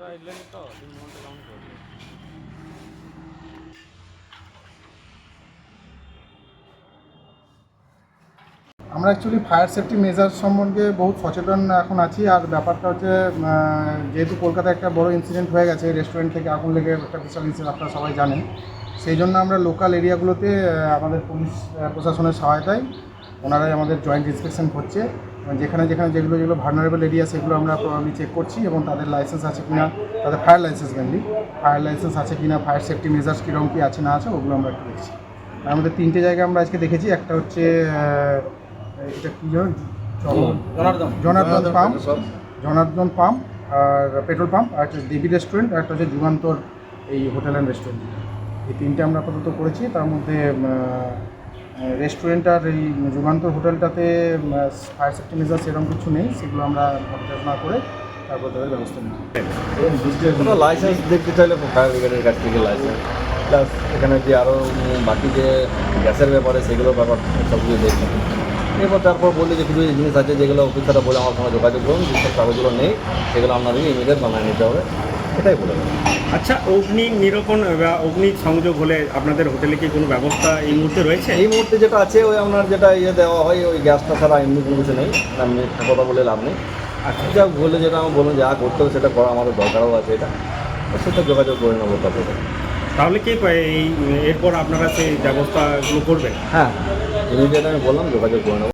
আমরা actually fire safety measure সম্বন্ধে বহুত সচেতন এখন আছি, আর ব্যাপারটা হচ্ছে যেহেতু কলকাতায় একটা বড় ইনসিডেন্ট হয়ে গেছে রেস্টুরেন্ট থেকে আগুন লেগে একটা বিশাল ইনসিডেন্ট আপনারা সবাই জানেন। সেই জন্য আমরা লোকাল এরিয়াগুলোতে আমাদের পুলিশ প্রশাসনের সহায়তায় ওনারাই আমাদের জয়েন্ট ইন্সপেকশন করছে। এবং যেখানে যেখানে যেগুলো যেগুলো ভার্নারেবল এরিয়া সেগুলো আমরা প্রবলি চেক করছি এবং তাদের লাইসেন্স আছে কিনা তাদের fire licence mainly fire licence আছে কিনা ফায়ার সেফটি মেজার্স কীরকম কী আছে না আছে ওগুলো আমরা একটু দেখছি। তার মধ্যে তিনটে জায়গায় আমরা আজকে দেখেছি একটা হচ্ছে এটা কী জনার্দন পাম্প। জনার্দন পাম্প আর পেট্রোল পাম্প আর একটা দেবী রেস্টুরেন্ট আর একটা হচ্ছে যুগান্তর এই হোটেল অ্যান্ড রেস্টুরেন্ট এই তিনটে আমরা আপাতত করেছি। তার মধ্যে রেস্টুরেন্ট আর এই যুগান্তর হোটেলটাতে ফায়ার সেফটি মেজার সেরকম কিছু নেই, সেগুলো আমরা পর্যালোচনা করে তারপর তাদের ব্যবস্থা নিই লাইসেন্স দেখতে চাইলে ফায়ার ব্রিগেডের কাছ থেকে লাইসেন্স প্লাস এখানে যে আরও বাকি যে গ্যাসের ব্যাপারে সেগুলো ব্যাপার সব কিছু দেখি এরপর তারপর বললে যে কিছু জিনিস আছে যেগুলো অফিসাররা বলে আমার সঙ্গে যোগাযোগ করুন যেসব কাগজগুলো নেই, সেগুলো আপনাদেরকে ইমিডিয়েট বানিয়ে নিতে হবে। এটাই বলে দেবো। আচ্ছা অগ্নি নিরূপণ বা অগ্নি সংযোগ হলে আপনাদের হোটেলে কি কোনো ব্যবস্থা এই মুহূর্তে রয়েছে? এই মুহূর্তে যেটা আছে ওই আপনার যেটা ইয়ে দেওয়া হয় ওই গ্যাসটা ছাড়া এমনি কোনো কিছু নেই। আমি কথা বলে লাভ নেই। আচ্ছা। যা বলে যেটা আমি বলুন যা করতে হবে সেটা করা আমাদের দরকারও আছে এটা। সেটা যোগাযোগ করে নেব তারপরে। তাহলে কি এই এরপর আপনারা সেই ব্যবস্থাগুলো করবেন? হ্যাঁ ইমিডিয়েট আমি বললাম যোগাযোগ করে নেব।